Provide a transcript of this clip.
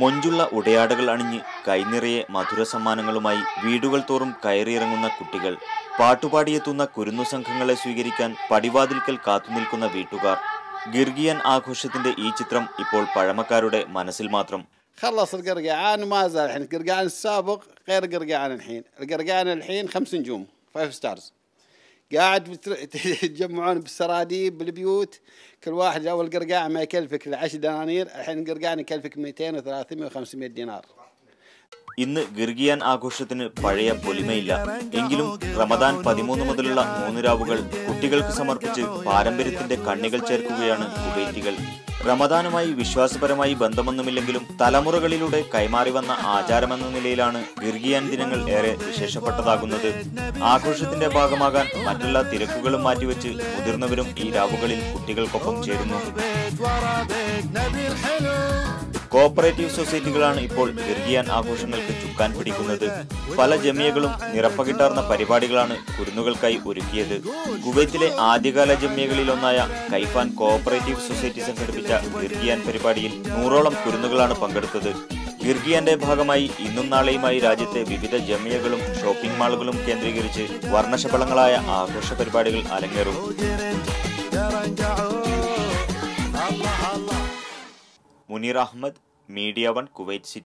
മൊഞ്ചുള്ള ഉടയാടകൾ അണിഞ്ഞ് കൈനിറയെ മധുര സമ്മാനങ്ങളുമായി വീടുകൾ തോറും കയറിയിറങ്ങുന്ന കുട്ടികൾ പാട്ടുപാടിയെത്തുന്ന കുരുന്നു സംഘങ്ങളെ സ്വീകരിക്കാൻ പടിവാതിൽക്കൽ കാത്തുനിൽക്കുന്ന വീട്ടുകാർ ഗിർഗിയൻ ആഘോഷത്തിന്റെ ഈ ചിത്രം ഇപ്പോൾ പഴമക്കാരുടെ മനസ്സിൽ മാത്രം خلص القرقعان وما زال الحين القرقعان السابق غير القرقعان الحين القرقعان الحين خمس نجوم فايف ستارز قاعد تتجمعون بالسراديب بالبيوت. كل واحد أول قرقاع ما يكلفك الا 10 دنانير الحين القرقعان يكلفك 200 و300 و500 دينار. ഇന്ന് ഗിർഗിയാൻ ആഘോഷത്തിന് പഴയ പൊലിമയില്ല. എങ്കിലും റമദാൻ പതിമൂന്ന് മുതലുള്ള മൂന്ന് രാവുകൾ കുട്ടികൾക്ക് സമർപ്പിച്ച് പാരമ്പര്യത്തിന്റെ കണ്ണികൾ ചേർക്കുകയാണ് കുവൈറ്റികൾ. റമദാനുമായി വിശ്വാസപരമായി ബന്ധമൊന്നുമില്ലെങ്കിലും തലമുറകളിലൂടെ കൈമാറി വന്ന ആചാരമെന്ന നിലയിലാണ് ഗിർഗിയാൻ ദിനങ്ങൾ ഏറെ വിശേഷപ്പെട്ടതാകുന്നത്. ആഘോഷത്തിന്റെ ഭാഗമാകാൻ മറ്റെല്ലാ തിരക്കുകളും മാറ്റിവെച്ച് മുതിർന്നവരും ഈ രാവുകളിൽ കുട്ടികൾക്കൊപ്പം ചേരുന്നു. കോഓപ്പറേറ്റീവ് സൊസൈറ്റികളാണ് ഇപ്പോൾ ഗിർഗിയാൻ ആഘോഷങ്ങൾക്ക് ചുക്കാൻ പിടിക്കുന്നത്. പല ജമിയകളും നിറപ്പകിട്ടാർന്ന പരിപാടികളാണ് കുരുന്നുകൾക്കായി ഒരുക്കിയത്. കുവൈത്തിലെ ആദ്യകാല ജമിയകളിലൊന്നായ കൈഫാൻ കോപ്പറേറ്റീവ് സൊസൈറ്റി സംഘടിപ്പിച്ച ഗിർഗിയാൻ പരിപാടിയിൽ നൂറോളം കുരുന്നുകളാണ് പങ്കെടുത്തത്. ഗിർഗിയാന്റെ ഭാഗമായി ഇന്നും നാളെയുമായി രാജ്യത്തെ വിവിധ ജമിയകളും ഷോപ്പിംഗ് മാളുകളും കേന്ദ്രീകരിച്ച് വർണശബളങ്ങളായ ആഘോഷ പരിപാടികൾ അരങ്ങേറും. Munir Ahmed media one Kuwait city